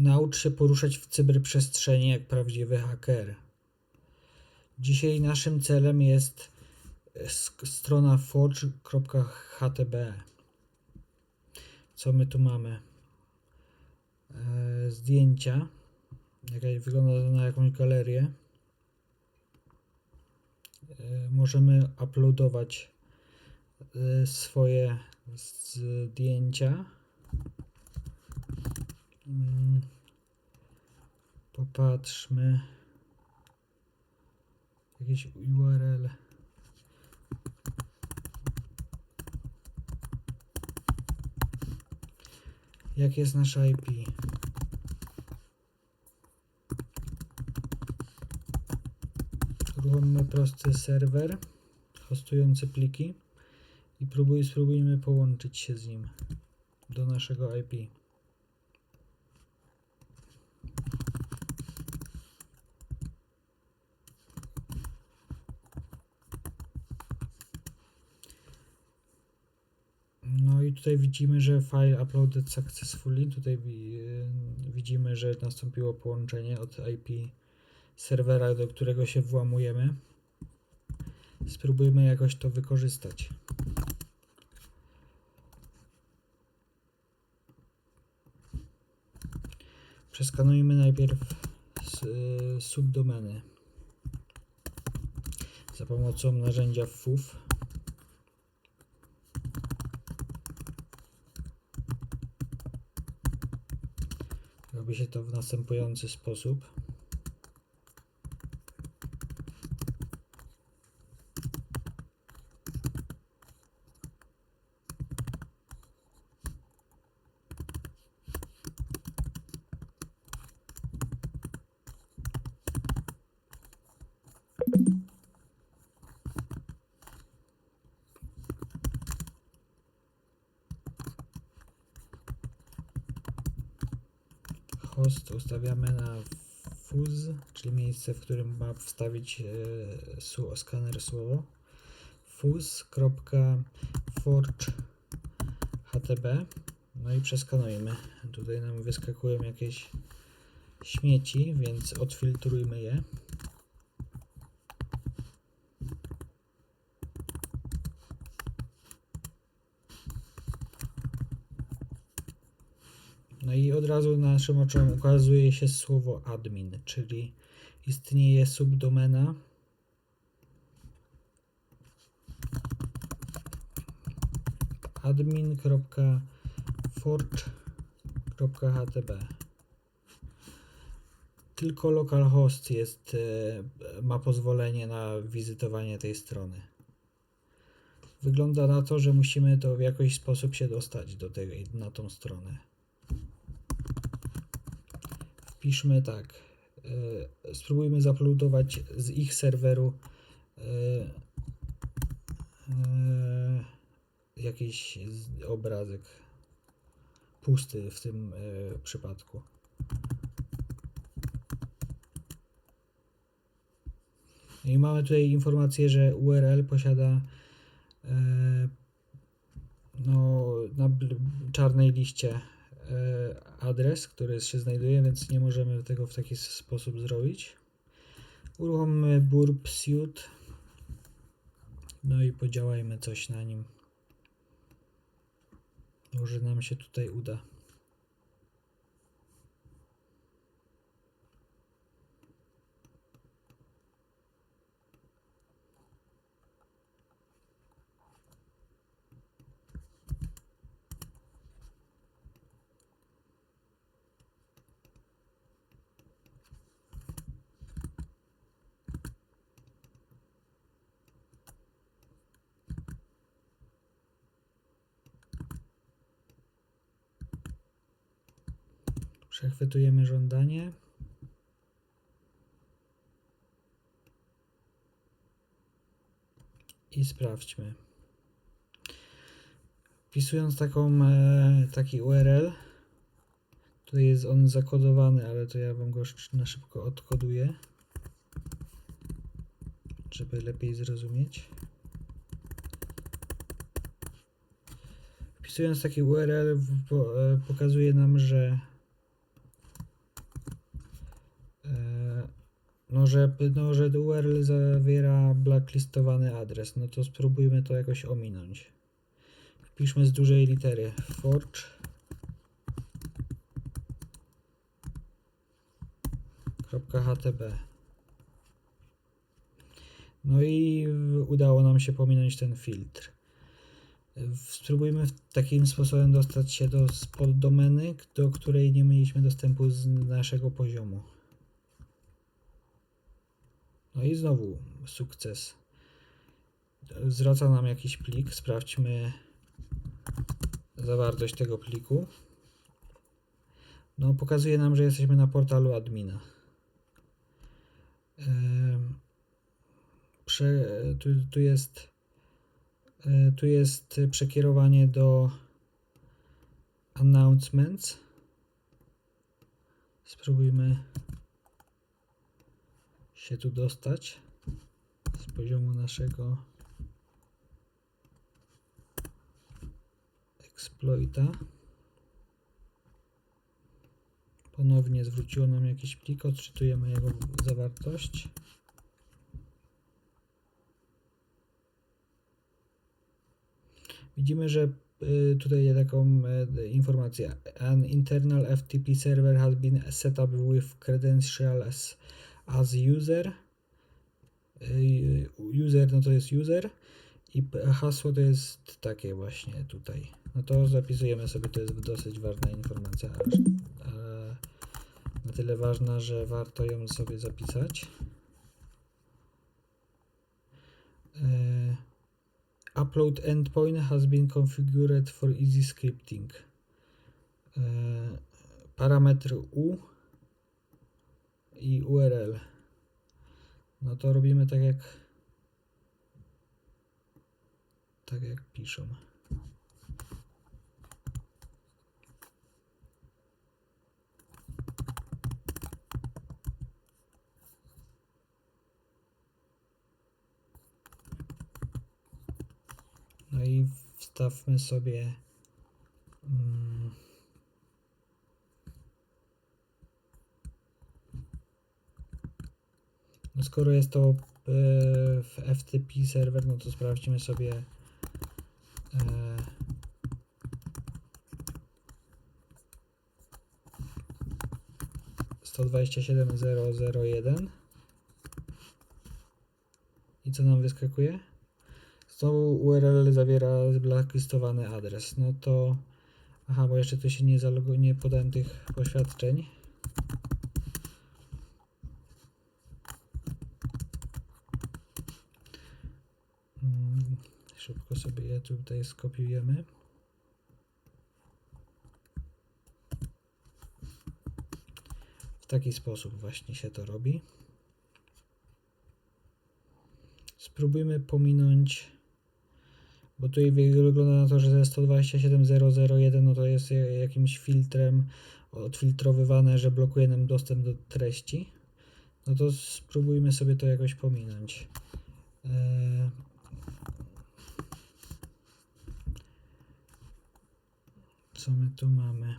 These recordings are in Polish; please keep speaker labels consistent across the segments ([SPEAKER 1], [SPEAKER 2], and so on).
[SPEAKER 1] Naucz się poruszać w cyberprzestrzeni jak prawdziwy haker. Dzisiaj naszym celem jest sk- strona forge.htb. Co my tu mamy? E, zdjęcia. Jakaś, wygląda na jakąś galerię. E, możemy uploadować e, swoje zdjęcia. Mm. Popatrzmy. Jakiś URL. Jak jest nasza IP? Uruchommy prosty serwer hostujący pliki i próbuj, spróbujmy połączyć się z nim do naszego IP. No i tutaj widzimy, że file uploaded successfully. Tutaj y, widzimy, że nastąpiło połączenie od IP serwera, do którego się włamujemy. Spróbujmy jakoś to wykorzystać. Przeskanujmy najpierw y, subdomeny za pomocą narzędzia FUF. Się to w następujący sposób. Host ustawiamy na fuzz, czyli miejsce, w którym ma wstawić e, su, skaner słowo. fuzz.forge.htb No i przeskanujmy. Tutaj nam wyskakują jakieś śmieci, więc odfiltrujmy je. No i od razu naszym oczom ukazuje się słowo admin, czyli istnieje subdomena admin.forge.htb Tylko localhost jest, e, ma pozwolenie na wizytowanie tej strony. Wygląda na to, że musimy to w jakiś sposób się dostać do tej, na tą stronę. Wpiszmy tak. y, spróbujmy zaploadować z ich serweru y, y, jakiś obrazek pusty w tym przypadku. I mamy tutaj informację, że URL posiada e, no, na czarnej liście e, adres, który się znajduje, więc nie możemy tego w taki sposób zrobić. Uruchommy burp suite. No i podziałajmy coś na nim. Może nam się tutaj uda. Przechwytujemy żądanie. I sprawdźmy. Wpisując taką, e, taki URL, tutaj jest on zakodowany, ale to ja wam go na szybko odkoduję, żeby lepiej zrozumieć. Wpisując taki URL e, pokazuje nam, że no, no, że URL zawiera blacklistowany adres. No to spróbujmy to jakoś ominąć. Wpiszmy z dużej litery forge No i udało nam się pominąć ten filtr. Spróbujmy takim sposobem dostać się do poddomeny, do której nie mieliśmy dostępu z naszego poziomu. No i znowu sukces. Zwraca nam jakiś plik. Sprawdźmy zawartość tego pliku. No, pokazuje nam, że jesteśmy na portalu admina. Prze, tu, tu jest e, tu jest przekierowanie do announcements. Spróbujmy się tu dostać z poziomu naszego exploita. Ponownie zwróciło nam jakiś plik, odczytujemy jego zawartość. Widzimy, że y, tutaj jest taką y, informację. An internal FTP server has been set up with credentials as user. Y, User no to jest user i hasło to jest takie właśnie tutaj. No to zapisujemy sobie, to jest dosyć ważna informacja. Na tyle ważna, że warto ją sobie zapisać. E, Upload endpoint has been configured for easy scripting. E, Parametr U i URL. No to robimy tak jak tak jak piszą. No i wstawmy sobie mm, skoro jest to e, w FTP serwer, no to sprawdźmy sobie e, sto dwadzieścia siedem zero zero jeden i co nam wyskakuje? Znowu URL zawiera zblacklistowany adres. No to. Aha, bo jeszcze tu się nie nie podałem tych poświadczeń. Mm, Szybko sobie je tutaj skopiujemy. W taki sposób właśnie się to robi. Spróbujmy pominąć, bo tutaj wygląda na to, że 127.001 no to jest ja- jakimś filtrem odfiltrowywane, że blokuje nam dostęp do treści. No to spróbujmy sobie to jakoś pominąć. Eee, Co my tu mamy?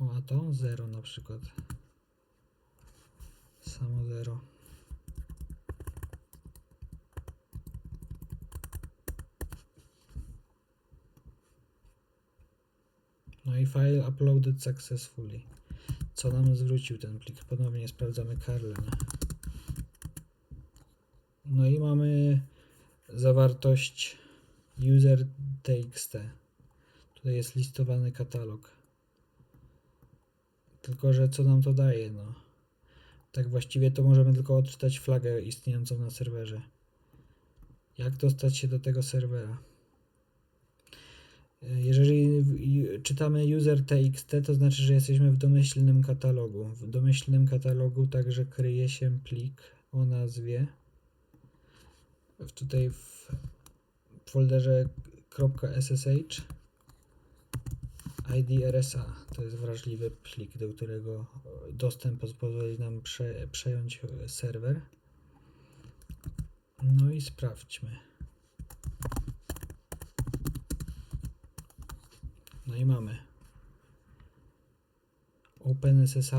[SPEAKER 1] O, a to 0 na przykład. Samo 0. I file uploaded successfully. Co nam zwrócił ten plik? Ponownie sprawdzamy Karlen. No i mamy zawartość user.txt. Tutaj jest listowany katalog. Tylko, że co nam to daje, no. Tak właściwie to możemy tylko odczytać flagę istniejącą na serwerze. Jak dostać się do tego serwera? Jeżeli czytamy user txt, to znaczy, że jesteśmy w domyślnym katalogu. W domyślnym katalogu także kryje się plik o nazwie. Tutaj w folderze .ssh ID RSA to jest wrażliwy plik, do którego e, dostęp poz- pozwoli nam prze, przejąć e, serwer. No i sprawdźmy. No i mamy. OpenSSH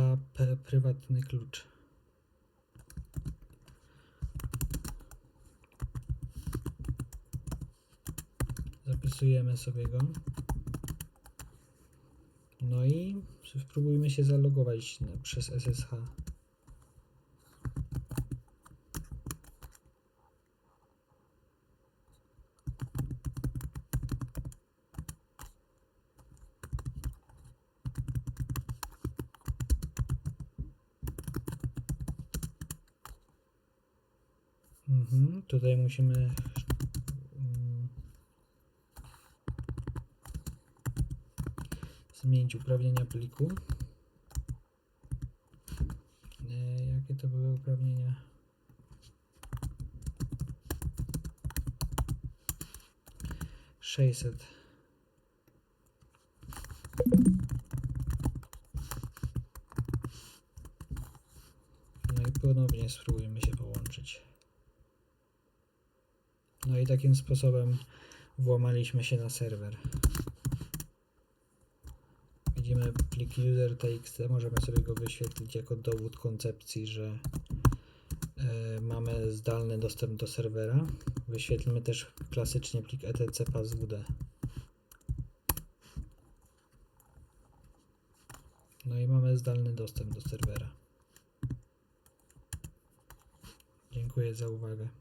[SPEAKER 1] prywatny klucz. Zapisujemy sobie go. No i spróbujmy się zalogować przez SSH. Mhm, tutaj musimy mm, zmienić uprawnienia pliku. E, jakie to były uprawnienia? Sześćset. No i ponownie spróbujmy się połączyć. No i takim sposobem włamaliśmy się na serwer. Widzimy plik user.txt, możemy sobie go wyświetlić jako dowód koncepcji, że e, mamy zdalny dostęp do serwera. Wyświetlmy też klasycznie plik etc passwd. No i mamy zdalny dostęp do serwera. Dziękuję za uwagę.